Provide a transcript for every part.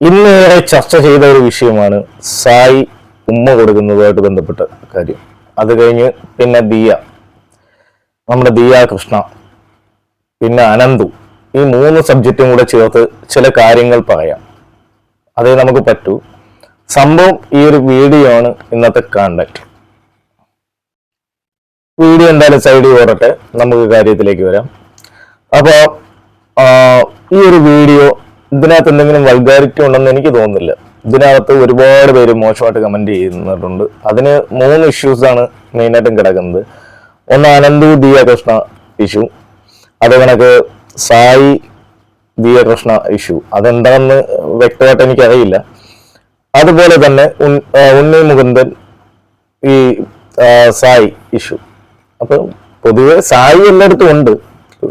ഇന്ന് ചർച്ച ചെയ്ത ഒരു വിഷയമാണ് സായി ഉമ്മ കൊടുക്കുന്നതുമായിട്ട് ബന്ധപ്പെട്ട കാര്യം. അത് കഴിഞ്ഞ് പിന്നെ ദിയ നമ്മുടെ ദിയ കൃഷ്ണ പിന്നെ അനന്തു ഈ മൂന്ന് സബ്ജക്റ്റും കൂടെ ചേർത്ത് ചില കാര്യങ്ങൾ പറയാം. അതേ നമുക്ക് പറ്റൂ. സംഭവം ഈ ഒരു വീഡിയോ ആണ് ഇന്നത്തെ കണ്ടക്ട് വീഡിയോ എന്തായാലും സൈഡിൽ ഓടട്ടെ. നമുക്ക് കാര്യത്തിലേക്ക് വരാം. അപ്പോൾ ഈ ഒരു വീഡിയോ ഇതിനകത്ത് എന്തെങ്കിലും വൈകാരിക്യം ഉണ്ടെന്ന് എനിക്ക് തോന്നുന്നില്ല. ഇതിനകത്ത് ഒരുപാട് പേര് മോശമായിട്ട് കമന്റ് ചെയ്യുന്നിട്ടുണ്ട് അതിന് മൂന്ന് ഇഷ്യൂസ് ആണ് മെയിനായിട്ടും കിടക്കുന്നത്. ഒന്ന് അനന്തു ദിയ കൃഷ്ണ ഇഷ്യൂ അത് കണക്ക് സായി ദിയ കൃഷ്ണ ഇഷ്യൂ അതെന്താണെന്ന് വ്യക്തമായിട്ട് എനിക്ക് അറിയില്ല അതുപോലെ തന്നെ ഉണ്ണി മുകുന്ദൻ ഈ സായി ഇഷ്യൂ അപ്പൊ പൊതുവെ സായി എല്ലായിടത്തും ഉണ്ട്.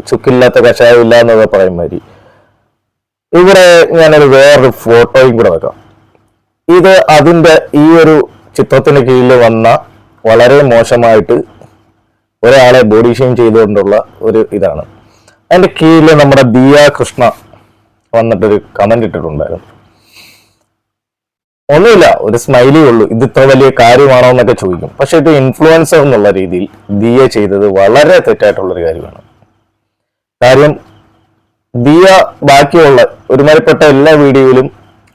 ചുക്കില്ലാത്ത കഷായം ഇല്ല എന്നൊക്കെ പറയുന്ന മാതിരി. ഇവിടെ ഞാനൊരു വേറൊരു ഫോട്ടോയും കൂടെ വെക്കാം. ഇത് അതിന്റെ ഈ ഒരു ചിത്രത്തിന് കീഴിൽ വന്ന വളരെ മോശമായിട്ട് ഒരാളെ ബോഡി ഷെയിം ചെയ്തുകൊണ്ടുള്ള ഒരു ഇതാണ്. അതിന്റെ കീഴിൽ നമ്മുടെ ദിയ കൃഷ്ണ വന്നിട്ടൊരു കമന്റ് ഇട്ടിട്ടുണ്ടായിരുന്നു. ഒന്നുമില്ല ഒരു സ്മൈലേ ഉള്ളൂ. ഇത് ഇത്ര വലിയ കാര്യമാണോ എന്നൊക്കെ ചോദിക്കും. പക്ഷെ ഇത് ഇൻഫ്ലുവൻസർ എന്നുള്ള രീതിയിൽ ദിയ ചെയ്തത് വളരെ തെറ്റായിട്ടുള്ളൊരു കാര്യമാണ്. കാര്യം ദിയ ബാക്കിയുള്ള ഒരുമാതിരിപ്പെട്ട എല്ലാ വീഡിയോയിലും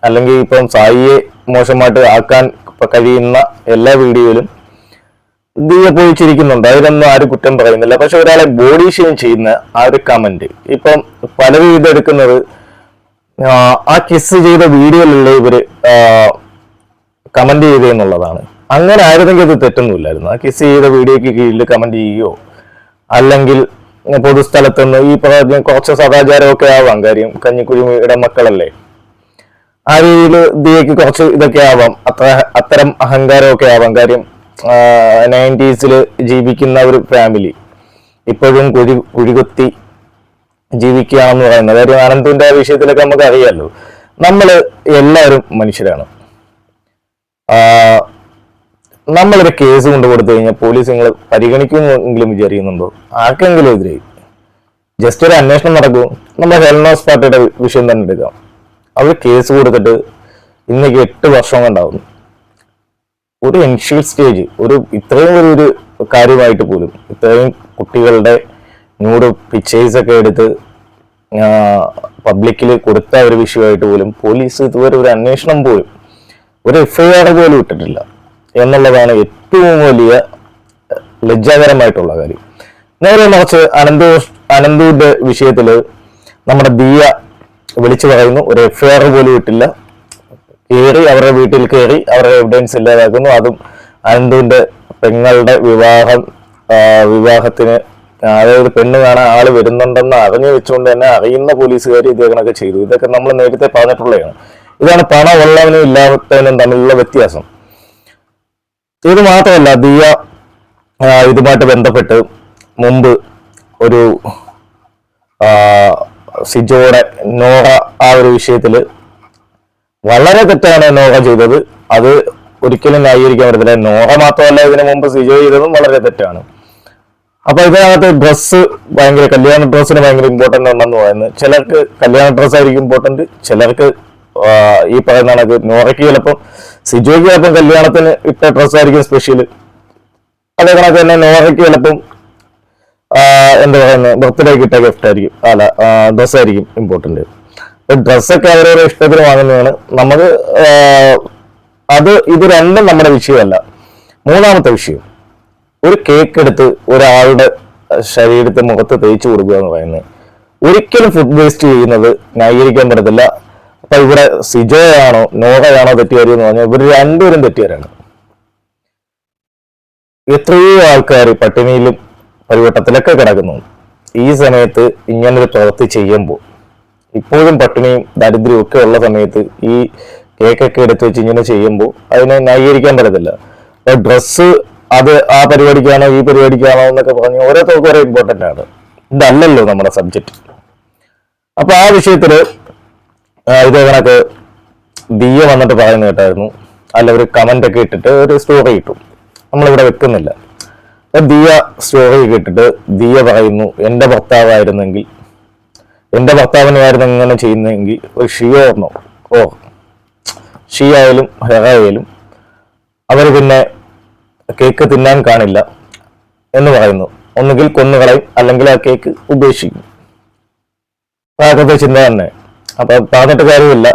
അല്ലെങ്കിൽ ഇപ്പം സായിയെ മോശമായിട്ട് ആക്കാൻ കഴിയുന്ന എല്ലാ വീഡിയോയിലും ദിയ പോയിച്ചിരിക്കുന്നുണ്ട് അതിലൊന്നും ആരും കുറ്റം പറയുന്നില്ല. പക്ഷെ ഒരാളെ ബോഡി ഷെയിം ചെയ്യുന്ന ആ ഒരു കമന്റ് ഇപ്പം പലരും ഇതെടുക്കുന്നത് ആ, കിസ് ചെയ്ത വീഡിയോയിലല്ലേ ഇവർ കമന്റ് ചെയ്തെന്നുള്ളതാണ് അങ്ങനെ ആയിരുന്നെങ്കിൽ അത് തെറ്റൊന്നുമില്ലായിരുന്നു. ആ കിസ് ചെയ്ത വീഡിയോക്ക് കീഴിൽ കമന്റ് ചെയ്യുകയോ അല്ലെങ്കിൽ പൊതുസ്ഥലത്തുനിന്ന് ഈ പറഞ്ഞ കുറച്ച് സദാചാരമൊക്കെ ആവാം. കാര്യം കഞ്ഞിക്കുരുമിയുടെ മക്കളല്ലേ. ആ രീതിയിൽ ദിയക്ക് കുറച്ച് ഇതൊക്കെ ആവാം. അത്ര അത്തരം അഹങ്കാരമൊക്കെ ആവാം. കാര്യം നയന്റീസിൽ ജീവിക്കുന്ന ഒരു ഫാമിലി ഇപ്പോഴും കുഴി കുഴികുത്തി ജീവിക്കുകയാണെന്ന് പറയുന്നത്. കാര്യം അനന്തുവിന്റെ വിഷയത്തിലൊക്കെ നമുക്ക് അറിയാമല്ലോ നമ്മൾ എല്ലാവരും മനുഷ്യരാണ്. നമ്മളൊരു കേസ് കൊണ്ട് കൊടുത്തു കഴിഞ്ഞാൽ പോലീസ് നിങ്ങൾ പരിഗണിക്കുമെങ്കിലും വിചാരിക്കുന്നുണ്ടോ? ആർക്കെങ്കിലും എതിരെ? ജസ്റ്റ് ഒരു അന്വേഷണം നടക്കും. നമ്മൾ ഹെൽനോസ് പാർട്ടിയുടെ വിഷയം തന്നെ എടുക്കാം. അവർ കേസ് കൊടുത്തിട്ട് ഇന്നേക്ക് എട്ട് വർഷം കൊണ്ടാവുന്നു ഒരു ഇനിഷ്യൽ സ്റ്റേജ് ഒരു ഇത്രയും ഒരു കാര്യമായിട്ട് പോലും ഇത്രയും കുട്ടികളുടെ ന്യൂഡ് പിക്ചേഴ്സ് ഒക്കെ എടുത്ത് പബ്ലിക്കിൽ കൊടുത്ത ഒരു വിഷയമായിട്ട് പോലും പോലീസ് ഇതുവരെ ഒരു അന്വേഷണം പോലും ഒരു എഫ്ഐആർ പോലും ഇട്ടിട്ടില്ല. എന്നുള്ളതാണ് ഏറ്റവും വലിയ ലജ്ജാകരമായിട്ടുള്ള കാര്യം. നേരെ മറിച്ച് അനന്തു അനന്തുവിന്റെ വിഷയത്തിൽ നമ്മുടെ ദിയ വിളിച്ചു പറയുന്നു. ഒരു എഫ്ഐആർ പോലും ഇട്ടില്ല. കയറി അവരുടെ വീട്ടിൽ കയറി അവരുടെ എവിഡൻസ് ഇല്ലാതാക്കുന്നു. അതും അനന്തുവിന്റെ പെങ്ങളുടെ വിവാഹം വിവാഹത്തിന് അതായത് പെണ്ണ് കാണാൻ ആൾ വരുന്നുണ്ടെന്ന് അറിഞ്ഞു വെച്ചുകൊണ്ട് തന്നെ അറിയുന്ന പോലീസുകാർ ഇത് ചെയ്തു. ഇതൊക്കെ നമ്മൾ നേരത്തെ പറഞ്ഞിട്ടുള്ളതാണ്. ഇതാണ് പണം ഉള്ളവനും ഇല്ലാത്തവനും തമ്മിലുള്ള വ്യത്യാസം. ഇത് മാത്രമല്ല ദിയ ഇതുമായിട്ട് ബന്ധപ്പെട്ട് മുമ്പ് ഒരു സിജോടെ നോറ ആ ഒരു വിഷയത്തിൽ വളരെ തെറ്റാണ് നോറ ചെയ്തത്. അത് ഒരിക്കലും ന്യായീകരിക്കാൻ പറ്റത്തില്ല. നോറ മാത്രമല്ല ഇതിനു മുമ്പ് സിജോ ചെയ്തതും വളരെ തെറ്റാണ്. അപ്പൊ ഇതിനകത്ത് ഡ്രസ്സ് ഭയങ്കര കല്യാണ ഡ്രസ്സിന് ഭയങ്കര ഇമ്പോർട്ടന്റ് ഉണ്ടെന്ന് പറയുന്നത്. ചിലർക്ക് കല്യാണ ഡ്രസ്സായിരിക്കും ഇമ്പോർട്ടന്റ് ചിലർക്ക് ഈ പറയുന്ന കണക്ക് നോറയ്ക്ക് ചിലപ്പം സിജോയ്ക്ക് ചിലപ്പം കല്യാണത്തിന് ഇട്ട ഡ്രസ് ആയിരിക്കും സ്പെഷ്യൽ അതേ കണക്ക് തന്നെ നോറയ്ക്ക് ചിലപ്പം എന്താ പറയുന്നത് ബർത്ത്ഡേക്ക് ഇട്ട ഗിഫ്റ്റ് ആയിരിക്കും. അല്ല ഡ്രസ് ആയിരിക്കും ഇമ്പോർട്ടന്റ് ഡ്രസ്സൊക്കെ അവരവരുടെ ഇഷ്ടത്തിന് വാങ്ങുന്നതാണ്. നമുക്ക് അത് ഇത് രണ്ടും നമ്മുടെ വിഷയമല്ല. മൂന്നാമത്തെ വിഷയം ഒരു കേക്ക് എടുത്ത് ഒരാളുടെ ശരീരത്തെ മുഖത്ത് തേച്ച് കൊടുക്കുക എന്ന് പറയുന്നത്. ഒരിക്കലും ഫുഡ് വേസ്റ്റ് ചെയ്യുന്നത് ന്യായീകരിക്കാൻ പറ്റത്തില്ല. അപ്പൊ ഇവിടെ സിജോയാണോ നോഹയാണോ തെറ്റുകാരി എന്ന് പറഞ്ഞാൽ ഇവർ രണ്ടുപേരും തെറ്റുകാരാണ് എത്രയോ ആൾക്കാർ പട്ടിണിയിലും പരിവട്ടത്തിലൊക്കെ കിടക്കുന്നു. ഈ സമയത്ത് ഇങ്ങനൊരു പ്രവൃത്തി ചെയ്യുമ്പോൾ ഇപ്പോഴും പട്ടിണിയും ദാരിദ്ര്യവും ഒക്കെ ഉള്ള സമയത്ത് ഈ കേക്കൊക്കെ എടുത്ത് വെച്ച് ഇങ്ങനെ ചെയ്യുമ്പോൾ അതിനെ ന്യായീകരിക്കാൻ പറ്റത്തില്ല. അപ്പൊ ഡ്രസ്സ് അത് ആ പരിപാടിക്കാണോ ഈ പരിപാടിക്കാണോ എന്നൊക്കെ പറഞ്ഞ് ഓരോരുത്തർക്കും ഓരോ ഇമ്പോർട്ടന്റ് ആണ്. ഇതല്ലല്ലോ നമ്മുടെ സബ്ജക്റ്റ് അപ്പൊ ആ വിഷയത്തിൽ ആ, ഇത് കണക്ക് ദിയ വന്നിട്ട് പറയുന്ന കേട്ടായിരുന്നു. അല്ല ഒരു കമന്റ് ഒക്കെ ഇട്ടിട്ട് ഒരു സ്റ്റോറി ഇട്ടു. നമ്മളിവിടെ വെക്കുന്നില്ല. ദിയ സ്റ്റോറി കേട്ടിട്ട് ദിയ പറയുന്നു എന്റെ ഭർത്താവായിരുന്നെങ്കിൽ എന്റെ ഭർത്താവിനായിരുന്നു ഇങ്ങനെ ചെയ്യുന്നതെങ്കിൽ ഒരു ഷിയോർണോ ഓ ഷീ ആയാലും ഹെറ ആയാലും അവർ പിന്നെ കേക്ക് തിന്നാൻ കാണില്ല എന്ന് പറയുന്നു. ഒന്നുകിൽ കൊന്നുകളയും അല്ലെങ്കിൽ ആ കേക്ക് ഉപേക്ഷിക്കും. ചിന്ത തന്നെ. അപ്പൊ പറഞ്ഞിട്ട് കാര്യമില്ല.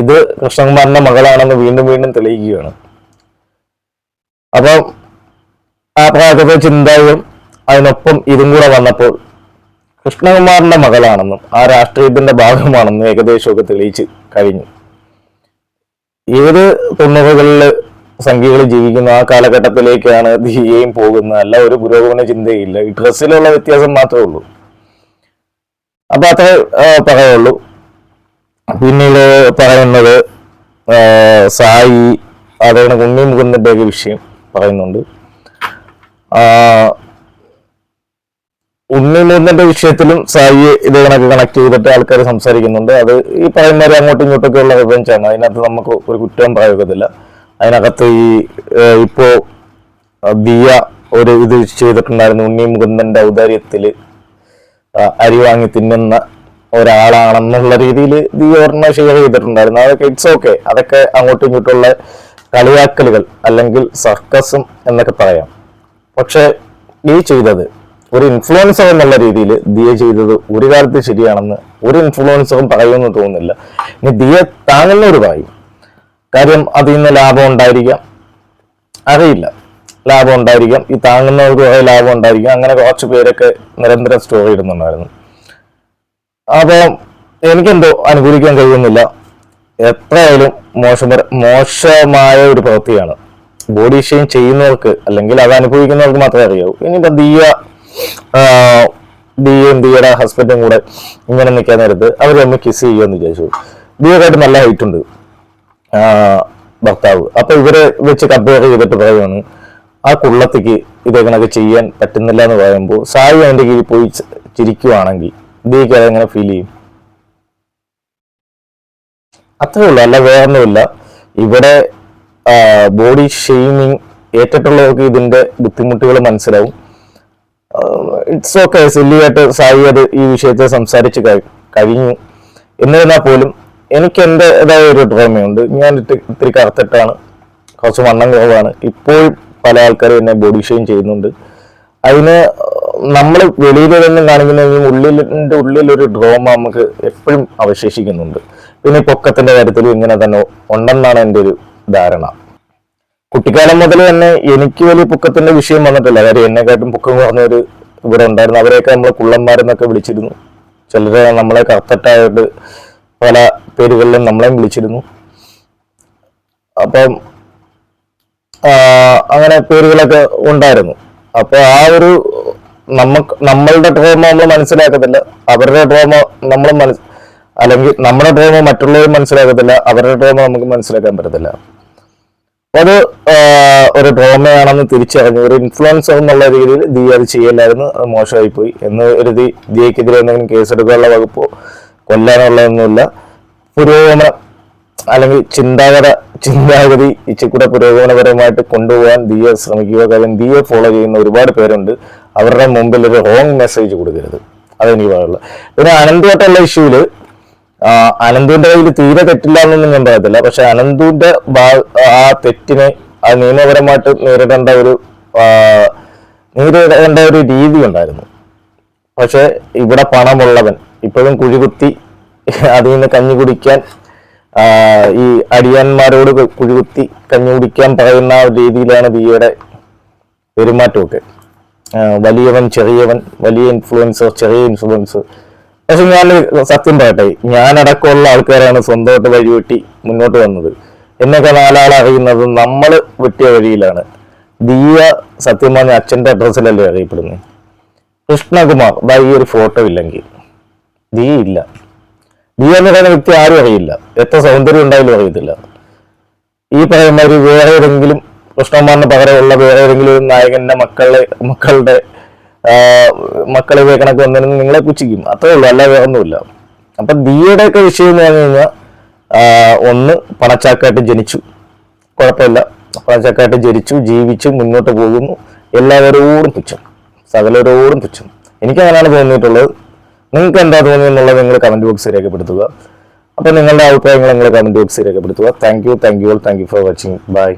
ഇത് കൃഷ്ണകുമാറിന്റെ മകളാണെന്ന് വീണ്ടും വീണ്ടും തെളിയിക്കുകയാണ്. അപ്പം ആ പ്രാകൃത ചിന്തയും അതിനൊപ്പം ഇതും കൂടെ വന്നപ്പോൾ കൃഷ്ണകുമാറിന്റെ മകളാണെന്നും ആ രാഷ്ട്രീയത്തിന്റെ ഭാഗമാണെന്നും ഏകദേശമൊക്കെ തെളിയിച്ച് കഴിഞ്ഞു. ഏത് തൊണ്ണൂറുകളിൽ സംഖ്യകൾ ജീവിക്കുന്ന ആ കാലഘട്ടത്തിലേക്കാണ് ദിയയും പോകുന്നത്. അല്ല ഒരു പുരോഗമന ചിന്തയില്ല. ഡ്രസ്സിലുള്ള വ്യത്യാസം മാത്രമേ ഉള്ളൂ. അപ്പൊ അത്രേ പറയുള്ളൂ. പിന്നീട് പറയുന്നത് സായി അതാണ് ഉണ്ണി ഒരു വിഷയം പറയുന്നുണ്ട്. ഉണ്ണി മുകുന്ദന്റെ വിഷയത്തിലും സായി ഇത് കണക്ക് കണക്ട് ചെയ്തിട്ട് ആൾക്കാർ സംസാരിക്കുന്നുണ്ട്. അത് ഈ പറയുന്നവരെ അങ്ങോട്ടും ഇങ്ങോട്ടൊക്കെ ഉള്ള റിവഞ്ചാണ് അതിനകത്ത് നമുക്ക് ഒരു കുറ്റം പറയത്തില്ല അതിനകത്ത് ഈ ഇപ്പോൾ ദിയ ഒരു ഇത് ചെയ്തിട്ടുണ്ടായിരുന്നു. ഉണ്ണി മുകുന്ദന്റെ ഔദാര്യത്തിൽ അരി വാങ്ങി തിന്നുന്ന ഒരാളാണെന്നുള്ള രീതിയിൽ ഒരെണ്ണം ഷെയർ ചെയ്തിട്ടുണ്ടായിരുന്നു. അതൊക്കെ ഇറ്റ്സ് ഓക്കെ അതൊക്കെ അങ്ങോട്ടും ഇങ്ങോട്ടുള്ള കളിയാക്കലുകൾ അല്ലെങ്കിൽ സർക്കസും എന്നൊക്കെ പറയാം. പക്ഷെ ഈ ചെയ്തത് ഒരു ഇൻഫ്ലുവൻസർ എന്നുള്ള രീതിയിൽ ദിയ ചെയ്തത് ഒരു കാലത്ത് ശരിയാണെന്ന് ഒരു ഇൻഫ്ലുവൻസറും പറയുമെന്ന് തോന്നുന്നില്ല. ഇനി ദിയ ഒരു പറയും കാര്യം അതിൽ നിന്ന് ലാഭം ഉണ്ടായിരിക്കാം. അറിയില്ല. ലാഭം ഉണ്ടായിരിക്കാം. ഈ താങ്ങുന്നവർക്ക് കുറേ ലാഭം ഉണ്ടായിരിക്കാം. അങ്ങനെ കുറച്ച് പേരൊക്കെ നിരന്തരം സ്റ്റോറി ഇടുന്നുണ്ടായിരുന്നു. അപ്പൊ എനിക്കെന്തോ അനുകൂലിക്കാൻ കഴിയുന്നില്ല. എത്രയായാലും മോശം മോശമായ ഒരു പ്രവൃത്തിയാണ്. ബോഡി ഷെയിം ചെയ്യുന്നവർക്ക് അല്ലെങ്കിൽ അത് അനുഭവിക്കുന്നവർക്ക് മാത്രമേ അറിയാവൂ. ഇനിയിപ്പോ ദിയ ദിയയും ദിയയുടെ ഹസ്ബൻഡും കൂടെ ഇങ്ങനെ നിൽക്കാൻ നേരത്ത് അവർ തമ്മിൽ കിസ് ചെയ്യുമെന്ന് വിചാരിച്ചു. ദിയക്കായിട്ട് നല്ല ഹൈറ്റ് ഉണ്ട്. ഭർത്താവ്. അപ്പൊ ഇവരെ വെച്ച് കമ്പയർ ചെയ്തിട്ട് പറയുകയാണ് ആ കുള്ളത്തിക്ക് ഇത് ചെയ്യാൻ പറ്റുന്നില്ല എന്ന് പറയുമ്പോൾ സായി അതിന്റെ കീഴിൽ പോയി ചിരിക്കുവാണെങ്കിൽ ദിയക്ക് എങ്ങനെ ഫീൽ ചെയ്യും? അത്രേ ഉള്ളൂ. അല്ല വേറൊന്നുമില്ല. ഇവിടെ ബോഡി ഷെയ്മിങ് ഏറ്റിട്ടുള്ളവർക്ക് ഇതിന്റെ ബുദ്ധിമുട്ടുകൾ മനസ്സിലാവും. ഇറ്റ്സ് ഓക്കെ സില്ലിയായിട്ട് സായി അത് ഈ വിഷയത്തെ സംസാരിച്ച് കഴി- കഴിഞ്ഞു. എന്നിരുന്നാൽ പോലും എനിക്ക് എന്റെതായ ഒരു ഡ്രോമയുണ്ട്. ഞാൻ ഇത്തി- ഇത്തിരി കറുത്തിട്ടാണ്. കുറച്ച് വണ്ണം കുറവാണ്. ഇപ്പോഴും പല ആൾക്കാരും എന്നെ ബോഡി ഷെയിം ചെയ്യുന്നുണ്ട്. അതിന് നമ്മൾ വെളിയിൽ നിന്നും കാണിക്കുന്നതിന് ഉള്ളിലിന്റെ ഉള്ളിൽ ഒരു ഡ്രോമ നമുക്ക് എപ്പോഴും അവശേഷിക്കുന്നുണ്ട്. പിന്നെ പൊക്കത്തിന്റെ കാര്യത്തിലും ഇങ്ങനെ തന്നെ ഉണ്ടെന്നാണ് എന്റെ ഒരു ധാരണ. കുട്ടിക്കാലം മുതൽ തന്നെ എനിക്ക് വലിയ പൊക്കത്തിന്റെ വിഷയം വന്നിട്ടില്ല. കാര്യം എന്നെക്കാട്ടും പൊക്കം കുറഞ്ഞൊരു ഇവിടെ ഉണ്ടായിരുന്നു. അവരെയൊക്കെ നമ്മളെ കുള്ളന്മാരെന്നൊക്കെ വിളിച്ചിരുന്നു. ചിലരെ നമ്മളെ കറക്റ്റായിട്ട് പല പേരുകളിലും നമ്മളെയും വിളിച്ചിരുന്നു. അപ്പം അങ്ങനെ പേരുകളൊക്കെ ഉണ്ടായിരുന്നു. അപ്പൊ ആ ഒരു നമുക്ക് നമ്മളുടെ ഡ്രോമ നമ്മൾ മനസ്സിലാക്കത്തില്ല. അവരുടെ ഡ്രോമ നമ്മൾ മനസ് അല്ലെങ്കിൽ നമ്മുടെ ഡ്രോമ മറ്റുള്ളവർ മനസ്സിലാക്കത്തില്ല. അവരുടെ ഡ്രോമ നമുക്ക് മനസ്സിലാക്കാൻ പറ്റത്തില്ല. അത് ഒരു ഡ്രോമയാണെന്ന് തിരിച്ചറിഞ്ഞു ഒരു ഇൻഫ്ലുവൻസർ എന്നുള്ള രീതിയിൽ ദിയ അത് ചെയ്യലായിരുന്നു. അത് മോശമായി പോയി എന്ന് കരുതി ദിയക്കെതിരെ എന്തെങ്കിലും കേസെടുക്കാനുള്ള വകുപ്പോ കൊല്ലാനുള്ളതൊന്നുമില്ല. പുരോഗമനം അല്ലെങ്കിൽ ചിന്താഗത ചിന്താഗതി ഇച്ചിക്കൂടെ പുരോഗമനപരമായിട്ട് കൊണ്ടുപോകാൻ ദിയെ ശ്രമിക്കുക. കാര്യം ദിയെ ഫോളോ ചെയ്യുന്ന ഒരുപാട് പേരുണ്ട്. അവരുടെ മുമ്പിൽ ഒരു റോങ് മെസ്സേജ് കൊടുക്കരുത്. അതെനിക്ക് പറയാനുള്ളത്. പിന്നെ അനന്തുമായിട്ടുള്ള ഇഷ്യൂൽ അനന്തുവിന്റെ കയ്യിൽ തീരെ തെറ്റില്ല എന്നൊന്നും ഞാൻ പറയത്തില്ല. പക്ഷെ അനന്തുവിന്റെ ആ തെറ്റിനെ ആ നിയമപരമായിട്ട് നേരിടേണ്ട ഒരു നേരിടേണ്ട ഒരു രീതി ഉണ്ടായിരുന്നു. പക്ഷെ ഇവിടെ പണമുള്ളവൻ ഇപ്പോഴും കുഴികുത്തി അതിൽ നിന്ന് കഞ്ഞി കുടിക്കാൻ ഈ അടിയന്മാരോട് കുഴികുത്തി കഞ്ഞി കുടിക്കാൻ പറയുന്ന രീതിയിലാണ് ദിയയുടെ പെരുമാറ്റമൊക്കെ. വലിയവൻ ചെറിയവൻ വലിയ ഇൻഫ്ലുവൻസർ ചെറിയ ഇൻഫ്ലുവൻസർ പക്ഷെ ഞാൻ സത്യം പറയട്ടെ ഞാനടക്കമുള്ള ആൾക്കാരാണ് സ്വന്തമായിട്ട് വഴിവെട്ടി മുന്നോട്ട് വന്നത്. എന്നൊക്കെ നാലാൾ അറിയുന്നത് നമ്മൾ വെട്ടിയ വഴിയിലാണ്. ദിയ സത്യം പറഞ്ഞ അച്ഛന്റെ അഡ്രസ്സിലല്ലേ അറിയപ്പെടുന്നത് കൃഷ്ണകുമാർ ഈ ഒരു ഫോട്ടോ ഇല്ലെങ്കിൽ. ദിയ ഇല്ല. ദിയ എന്ന് പറയുന്ന വ്യക്തി ആരും അറിയില്ല. എത്ര സൗന്ദര്യം ഉണ്ടായാലും അറിയത്തില്ല. ഈ പറയുന്ന ഒരു വേറെ ഏതെങ്കിലും കൃഷ്ണകുമാറിന് പകരമുള്ള വേറെ ഏതെങ്കിലും നായകന്റെ മക്കളെ മക്കളുടെ മക്കളെ കണക്ക് വന്നിരുന്ന് നിങ്ങളെ പുച്ഛിക്കും. അത്രേ ഉള്ളൂ. അല്ല വേറെ ഒന്നുമില്ല. അപ്പൊ ദിയയുടെ ഒക്കെ വിഷയം എന്ന് പറഞ്ഞു കഴിഞ്ഞാൽ ഒന്ന് പണച്ചാക്കായിട്ട് ജനിച്ചു. കുഴപ്പമില്ല. പണച്ചാക്കായിട്ട് ജനിച്ചു ജീവിച്ചു മുന്നോട്ട് പോകുന്നു. എല്ലാവരോടും പുച്ഛം സകലരോടും പുച്ഛം എനിക്ക് അങ്ങനെയാണ് തോന്നിയിട്ടുള്ളത്. നിങ്ങൾക്ക് എന്താ തോന്നിയെന്നുള്ളത് നിങ്ങൾ കമന്റ് ബോക്സിൽ രേഖപ്പെടുത്തുക. അപ്പോൾ നിങ്ങളുടെ അഭിപ്രായങ്ങൾ നിങ്ങൾ കമന്റ് ബോക്സിൽ രേഖപ്പെടുത്തുക. Thank you thank you all thank you for watching bye